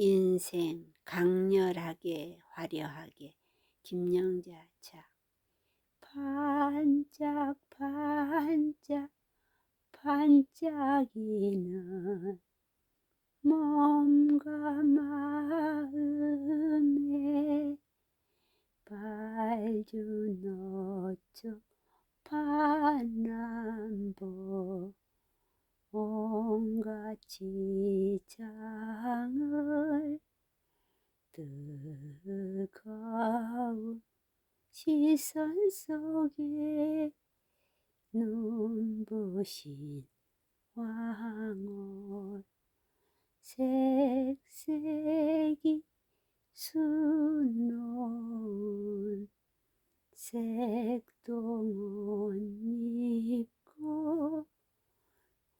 인생 강렬하게 화려하게. 김영자 차. 반짝 반짝 반짝이는 몸과 마음에 빨주 노초 파남보 온갖 지장을 뜨거운 시선 속에 눈부신 왕홀 색색이 수놓은 색동옷 입고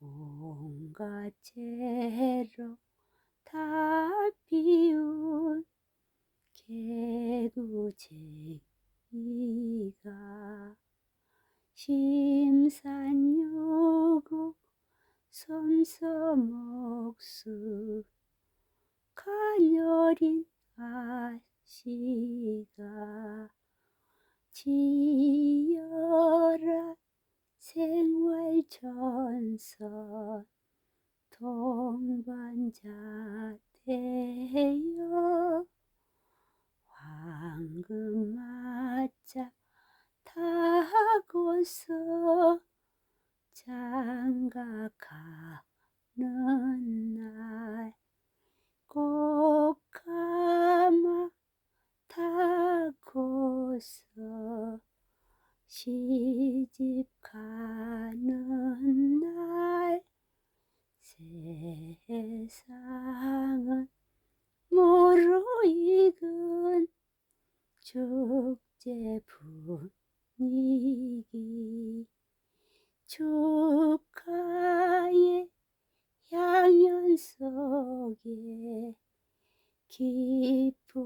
온갖 채로 다 개구쟁이가 심산여고 섬섬옥수 가녀린 아씨가 지열한 생활전선 동반자 되어 황 금마차 타고서 장가 가는 날 꽃가마 타고서 시집 가는 날 세상은 무르익은 축제 분위기. 축하의 향연 속에 기쁨이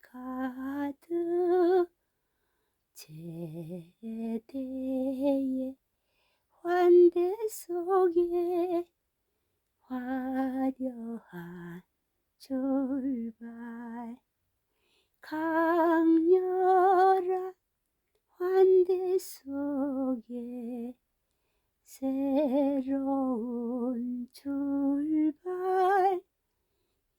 가득 제대의 환대 속에 화려한 출 새로운 출발.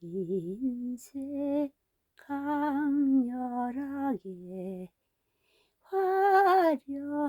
인생 강렬하게 화려하게